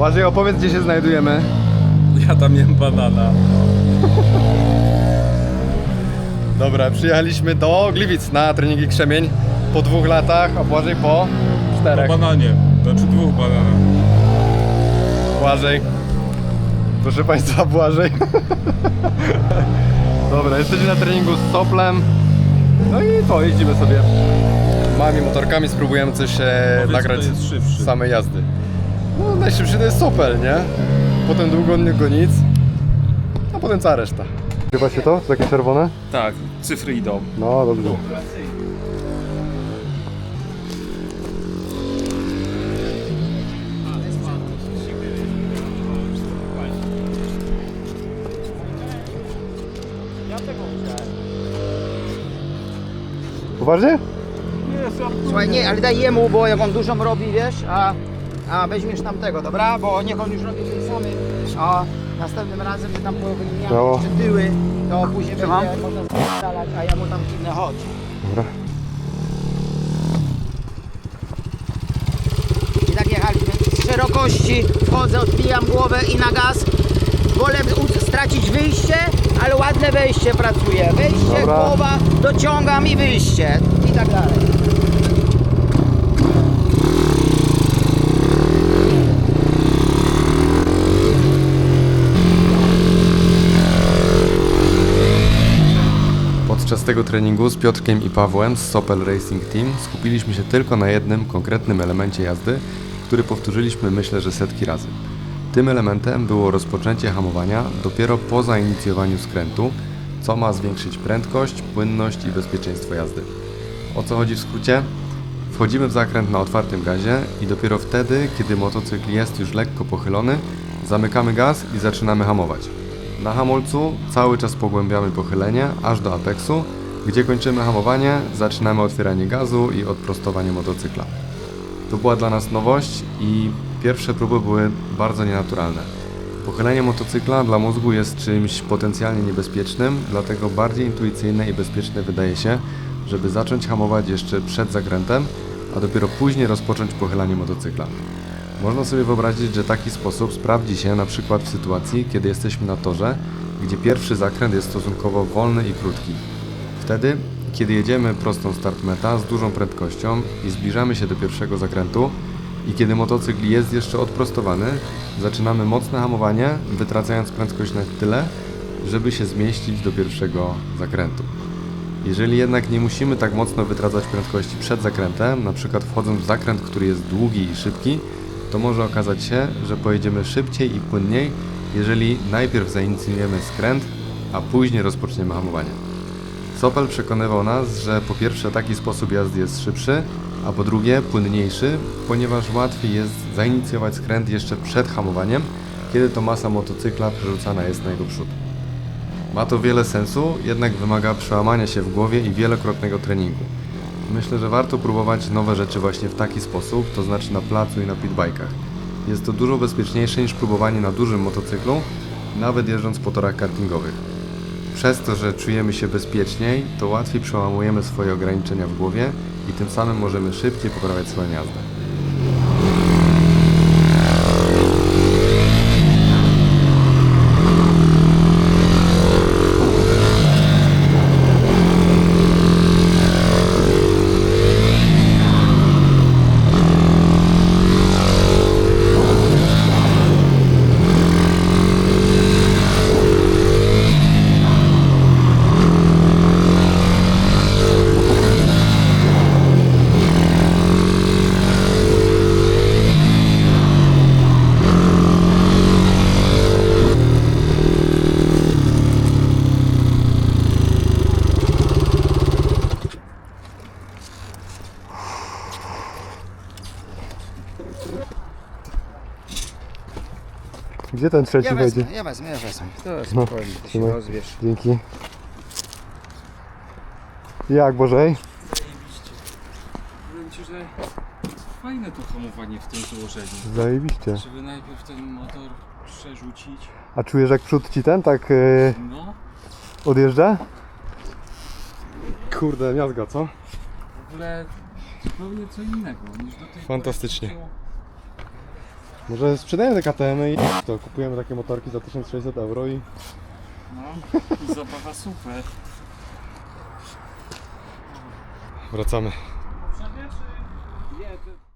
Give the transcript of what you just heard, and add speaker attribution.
Speaker 1: Błażej, opowiedz gdzie się znajdujemy.
Speaker 2: Ja tam jem banana.
Speaker 1: Dobra, przyjechaliśmy do Gliwic na treningi krzemień po dwóch latach, a Błażej po
Speaker 2: Po
Speaker 1: czterech.
Speaker 2: bananie. Znaczy dwóch bananach.
Speaker 1: Błażej. Proszę Państwa, Błażej. Dobra, jesteśmy na treningu z Soplem. No i to, jeździmy sobie mami motorkami, spróbujemy coś e,
Speaker 2: Powiedz,
Speaker 1: nagrać
Speaker 2: kto jest szybszy.
Speaker 1: z samej jazdy. No najszybszy to jest Sopel, nie? Potem długo go nic, a potem cała reszta. Chyba się to? Takie czerwone?
Speaker 2: Tak, cyfry idą.
Speaker 1: No, dobrze. Poważnie?
Speaker 3: Słuchaj, nie, ale daj jemu, bo jak on dużo robi, wiesz, a, a weźmiesz tamtego, dobra? Bo niech on już robi ten samy, a następnym razem, że tam powymieniamy
Speaker 1: No.
Speaker 3: jeszcze tyły, to później będzie można strzelać, a ja mu tam kiwnę, chodź.
Speaker 1: Dobra.
Speaker 3: I tak jechaliśmy z szerokości, wchodzę, odbijam głowę i na gaz. Wolę u- stracić wyjście, ale ładne wejście pracuje. Wejście,
Speaker 1: Dobra.
Speaker 3: głowa, dociągam i wyjście i tak dalej.
Speaker 1: Tego treningu z Piotrkiem i Pawłem z Sopel Racing Team skupiliśmy się tylko na jednym konkretnym elemencie jazdy, który powtórzyliśmy myślę, że setki razy. Tym elementem było rozpoczęcie hamowania dopiero po zainicjowaniu skrętu, co ma zwiększyć prędkość, płynność i bezpieczeństwo jazdy. O co chodzi w skrócie? Wchodzimy w zakręt na otwartym gazie i dopiero wtedy, kiedy motocykl jest już lekko pochylony, zamykamy gaz i zaczynamy hamować. Na hamulcu cały czas pogłębiamy pochylenie aż do apeksu, gdzie kończymy hamowanie, zaczynamy otwieranie gazu i odprostowanie motocykla. To była dla nas nowość i pierwsze próby były bardzo nienaturalne. Pochylenie motocykla dla mózgu jest czymś potencjalnie niebezpiecznym, dlatego bardziej intuicyjne i bezpieczne wydaje się, żeby zacząć hamować jeszcze przed zakrętem, a dopiero później rozpocząć pochylanie motocykla. Można sobie wyobrazić, że taki sposób sprawdzi się na przykład w sytuacji, kiedy jesteśmy na torze, gdzie pierwszy zakręt jest stosunkowo wolny i krótki. Wtedy, kiedy jedziemy prostą start meta z dużą prędkością i zbliżamy się do pierwszego zakrętu i kiedy motocykl jest jeszcze odprostowany, zaczynamy mocne hamowanie, wytracając prędkość na tyle, żeby się zmieścić do pierwszego zakrętu. Jeżeli jednak nie musimy tak mocno wytracać prędkości przed zakrętem, na przykład wchodząc w zakręt, który jest długi i szybki, to może okazać się, że pojedziemy szybciej i płynniej, jeżeli najpierw zainicjujemy skręt, a później rozpoczniemy hamowanie. Sopel przekonywał nas, że po pierwsze taki sposób jazdy jest szybszy, a po drugie płynniejszy, ponieważ łatwiej jest zainicjować skręt jeszcze przed hamowaniem, kiedy to masa motocykla przerzucana jest na jego przód. Ma to wiele sensu, jednak wymaga przełamania się w głowie i wielokrotnego treningu. Myślę, że warto próbować nowe rzeczy właśnie w taki sposób, to znaczy na placu i na pitbajkach. Jest to dużo bezpieczniejsze niż próbowanie na dużym motocyklu, nawet jeżdżąc po torach kartingowych. Przez to, że czujemy się bezpieczniej, to łatwiej przełamujemy swoje ograniczenia w głowie i tym samym możemy szybciej poprawiać swoją jazdę. Gdzie ten trzeci
Speaker 3: Ja wezmę, ja wezmę, ja wezmę. To spokojnie, ty się
Speaker 1: trzymaj.
Speaker 3: rozwiesz.
Speaker 1: Dzięki. Jak Bożej?
Speaker 2: Powiem Ci, że fajne to hamowanie w tym złożeniu.
Speaker 1: Zajebiście.
Speaker 2: Żeby najpierw ten motor przerzucić.
Speaker 1: A czujesz jak przód ci ten tak yy,
Speaker 2: No,
Speaker 1: odjeżdża? Kurde, miazga, co?
Speaker 2: w ogóle zupełnie co innego niż do tej pory
Speaker 1: Fantastycznie. Może sprzedajemy te KTM i to kupujemy takie motorki za 1600 euro i
Speaker 2: No, zabawa super.
Speaker 1: wracamy.
Speaker 2: Poprzednie czy... Nie, to...